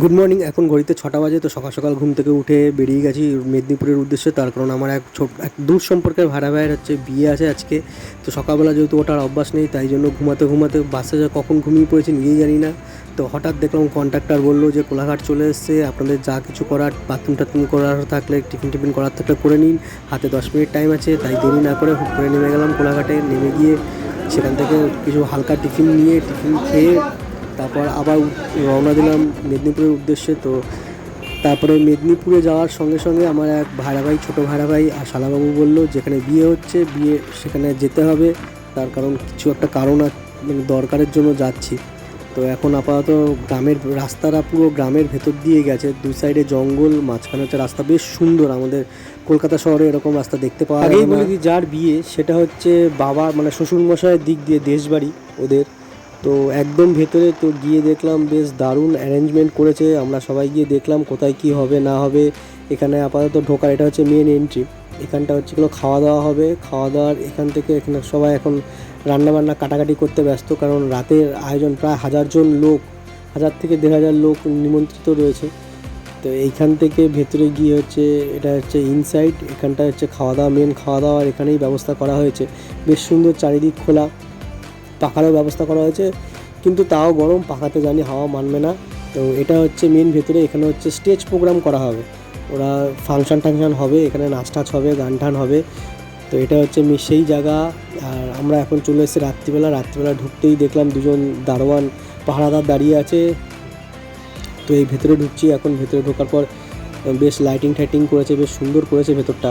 Good morning এখন ঘড়িতে ছটা বাজে, তো সকাল সকাল ঘুম থেকে উঠে বেরিয়ে গেছি মেদিনীপুরের উদ্দেশ্যে। তার কারণ আমার এক ছোট, এক দূর সম্পর্কের ভাড়া ভাইয়ের হচ্ছে বিয়ে আছে আজকে। তো সকালবেলা যেহেতু ওটার অভ্যাস নেই, তাই জন্য ঘুমাতে ঘুমাতে বাসে যা কখন ঘুমিয়ে পড়েছি নিজেই জানি না। তো হঠাৎ দেখলাম কন্ট্রাক্টর বলল যে, কোলাঘাট চলে এসছে, আপনাদের যা কিছু করার বাথরুম টাথরুম করার থাকলে, টিফিন টিফিন করার থাকলে করে নিন। হাতে দশ মিনিট টাইম আছে, তাই দেরি না করে হুট করে নেমে গেলাম কোলাঘাটে। নেমে গিয়ে সেখান থেকে কিছু হালকা টিফিন নিয়ে, টিফিন খেয়ে তারপর আবার রওনা দিলাম মেদিনীপুরের উদ্দেশ্যে। তো তারপরে মেদিনীপুরে যাওয়ার সঙ্গে সঙ্গে আমার এক ভাড়া ভাই ছোটো ভাড়া ভাই আর শালাবাবু বলল যেখানে বিয়ে হচ্ছে বিয়ে সেখানে যেতে হবে। তার কারণ কিছু একটা কারণ মানে দরকারের জন্য যাচ্ছি। তো এখন আপাতত গ্রামের রাস্তাটা পুরো গ্রামের ভেতর দিয়ে গেছে। দুই সাইডে জঙ্গল মাঝখানে হচ্ছে রাস্তা বেশ সুন্দর। আমাদের কলকাতা শহরে এরকম রাস্তা দেখতে পাওয়া আগেই। বলে দিই যার বিয়ে সেটা হচ্ছে বাবা মানে শ্বশুরমশাইয়ের দিক দিয়ে দেশবাড়ি ওদের। তো একদম ভেতরে তো গিয়ে দেখলাম বেশ দারুণ অ্যারেঞ্জমেন্ট করেছে। আমরা সবাই গিয়ে দেখলাম কোথায় কি হবে, না হবে। এখানে আপাতত ঢোকার, এটা হচ্ছে মেন এন্ট্রি এখানটা হচ্ছে কোনো খাওয়া দাওয়া হবে। খাওয়া দাওয়ার এখান থেকে এখানে সবাই এখন রান্নাবান্না কাটাকাটি করতে ব্যস্ত, কারণ রাতের আয়োজন প্রায় হাজারজন লোক, হাজার থেকে দেড় হাজার লোক নিমন্ত্রিত রয়েছে। তো এইখান থেকে ভেতরে গিয়ে হচ্ছে, এটা হচ্ছে ইনসাইড এখানটা হচ্ছে খাওয়া দাওয়া মেন খাওয়া দাওয়ার এখানেই ব্যবস্থা করা হয়েছে। বেশ সুন্দর চারিদিক খোলা। পাখারও ব্যবস্থা করা হয়েছে, কিন্তু তাও গরম, পাখাতে জানি হাওয়া মানবে না। তো এটা হচ্ছে মেন ভেতরে, এখানে হচ্ছে স্টেজ প্রোগ্রাম করা হবে। ওরা ফাংশন টাংশন হবে, এখানে নাচ টাচ হবে, গান টান হবে। তো এটা হচ্ছে সেই জায়গা। আর আমরা এখন চলে এসেছি রাত্রিবেলা। রাত্রিবেলা ঢুকতেই দেখলাম দুজন দারোয়ান পাহারাদার দাঁড়িয়ে আছে। তো এই ভেতরে ঢুকছি। এখন ভেতরে ঢোকার পর বেশ লাইটিং টাইটিং করেছে, বেশ সুন্দর করেছে ভেতরটা।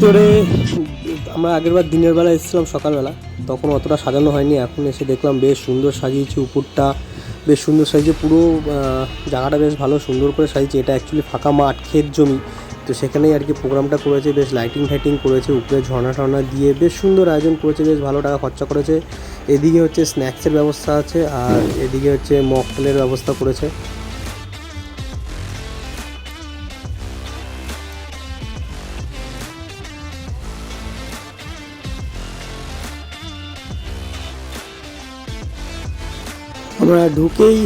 ভেতরে আমরা আগেরবার দিনের বেলা এসেছিলাম সকালবেলা, তখন অতটা সাজানো হয়নি। এখন এসে দেখলাম বেশ সুন্দর সাজিয়েছে উপরটা, বেশ সুন্দর সাজিয়েছে পুরো জায়গাটা বেশ ভালো সুন্দর করে সাজিয়েছে। এটা অ্যাকচুয়ালি ফাঁকা মাঠ, ক্ষেত জমি। তো সেখানেই আর কি প্রোগ্রামটা করেছে, বেশ লাইটিং ফাইটিং করেছে, উপরে ঝর্ণা টর্ণা দিয়ে বেশ সুন্দর আয়োজন করেছে, বেশ ভালো টাকা খরচা করেছে। এদিকে হচ্ছে স্ন্যাক্সের ব্যবস্থা আছে, আর এদিকে হচ্ছে মকটেলের ব্যবস্থা করেছে। আমরা ঢুকেই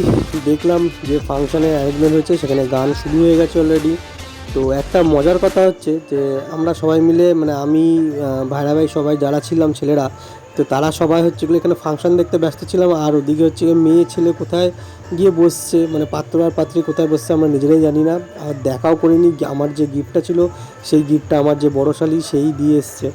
দেখলাম যে ফাংশনের অ্যারেঞ্জমেন্ট হয়েছে, সেখানে গান শুরু হয়ে গেছে অলরেডি তো একটা মজার কথা হচ্ছে যে, আমরা সবাই মিলে মানে আমি ভাইরা ভাই সবাই যারা ছিলাম, ছেলেরা, তো তারা সবাই হচ্ছে গিয়ে এখানে ফাংশন দেখতে ব্যস্ত ছিলাম, আর ওদিকে হচ্ছে মেয়ে ছেলে কোথায় গিয়ে বসছে মানে পাত্র আর পাত্রী কোথায় বসছে আমরা নিজেরাই জানি না, আর দেখাও করিনি, আমার যে গিফটটা ছিল, সেই গিফটটা আমার যে বড় শালি, সেই দিয়ে এসছে।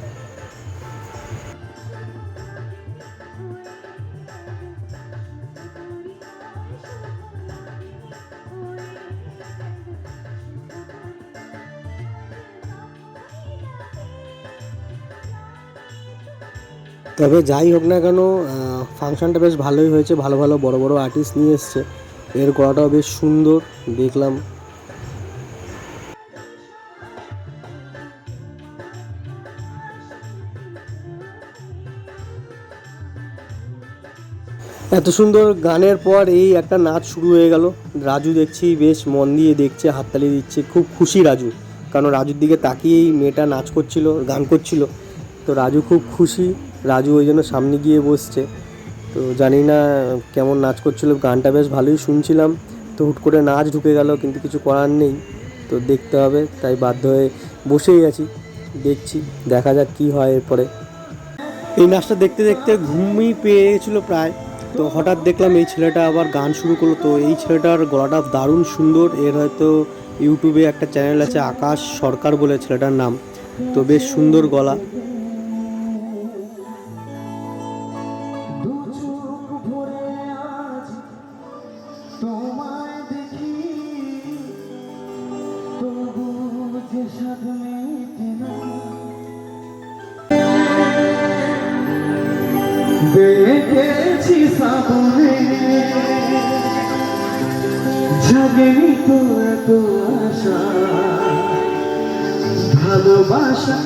তবে যাই হোক না কেন ফাংশনটা বেশ ভালোই হয়েছে। ভালো ভালো বড় বড় আর্টিস্ট নিয়ে এসছে। এর গলাটাও বেশ সুন্দর, দেখলাম। এত সুন্দর গানের পর এই একটা নাচ শুরু হয়ে গেল। রাজু দেখছি বেশ, মন দিয়ে দেখছে, হাততালি দিচ্ছে। খুব খুশি রাজু, কারণ রাজুর দিকে তাকিয়েই মেয়েটা নাচ করছিল, গান করছিল। তো রাজু খুব খুশি। রাজু ওই জন্য সামনে গিয়ে বসছে। তো জানি না কেমন নাচ করছিল, গানটা বেশ ভালোই শুনছিলাম। তো হুট করে নাচ ঢুকে গেল, কিন্তু কিছু করার নেই। তো দেখতে হবে, তাই বাধ্য হয়ে বসেই আছি। দেখছি, দেখা যাক কি হয় এরপরে। এই নাচটা দেখতে দেখতে ঘুমই পেয়ে গেছিল প্রায়। তো হঠাৎ দেখলাম এই ছেলেটা আবার গান শুরু করল। তো এই ছেলেটার গলাটা দারুণ সুন্দর। এর হয়তো ইউটিউবে একটা চ্যানেল আছে, আকাশ সরকার বলে ছেলেটার নাম। তো বেশ সুন্দর গলা। তোমায় দেখি তবু যে মেটে না। দেখেছি সামনে জাগেনি তো এত আশা। ভালোবাসা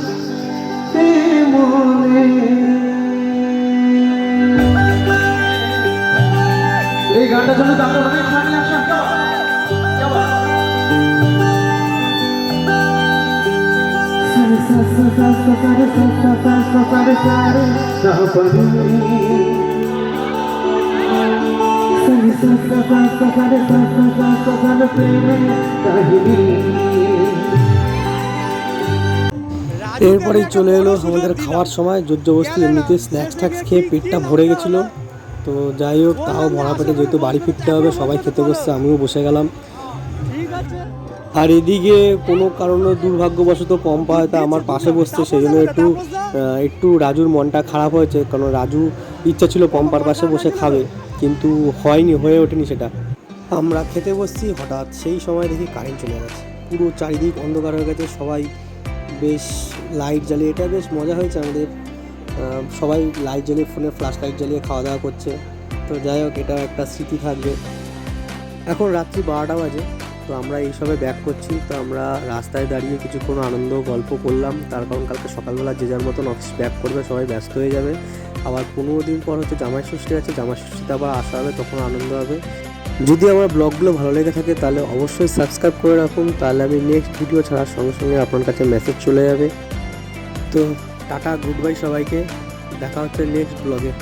এরপরেই চলে এলো আমাদের খাওয়ার সময় জোরজবস্তি এমনিতে স্ন্যাক্স ট্যাক্স খেয়ে পেটটা ভরে গেছিল। তো যাই হোক, তাও ভরা পেটে যেহেতু বাড়ি ফিরতে হবে, সবাই খেতে বসছে, আমিও বসে গেলাম। আর এদিকে কোনো কারণে দুর্ভাগ্যবশত পম্পা হয়তো আমার পাশে বসছে সেই জন্য একটু একটু রাজুর মনটা খারাপ হয়েছে, কারণ রাজু ইচ্ছা ছিল পম্পার পাশে বসে খাবে, কিন্তু হয়নি, হয়ে ওঠেনি সেটা। আমরা খেতে বসছি, হঠাৎ সেই সময় দেখি কারেন্ট চলে গেছে। পুরো চারিদিক অন্ধকার হয়ে গেছে, সবাই বেশ লাইট জ্বালিয়ে, এটা বেশ মজা হয়েছে আমাদের। সবাই লাইট জ্বালিয়ে, ফোনে ফ্ল্যাশ লাইট জ্বালিয়ে খাওয়া দাওয়া করছে। তো যাই হোক এটা একটা স্মৃতি থাকবে। এখন রাত্রি বারোটা বাজে। তো আমরা এইসবে ব্যাক করছি। তো আমরা রাস্তায় দাঁড়িয়ে কিছুক্ষণ আনন্দ গল্প করলাম। তার কারণ কালকে সকালবেলা যে যার মতন অফিস ব্যাক করবে, সবাই ব্যস্ত হয়ে যাবে। আবার পনেরো দিন পর হচ্ছে জামাই ষষ্ঠী আছে, জামাই ষষ্ঠীতে আবার আসা হবে, তখন আনন্দ হবে। যদি আমার ব্লগগুলো ভালো লেগে থাকে, তাহলে অবশ্যই সাবস্ক্রাইব করে রাখুন। তাহলে আমি নেক্সট ভিডিও ছাড়ার সঙ্গে সঙ্গে আপনার কাছে মেসেজ চলে যাবে। তো টাটা গুড বাই সবাইকে। দেখা হচ্ছে নেক্সট ব্লগে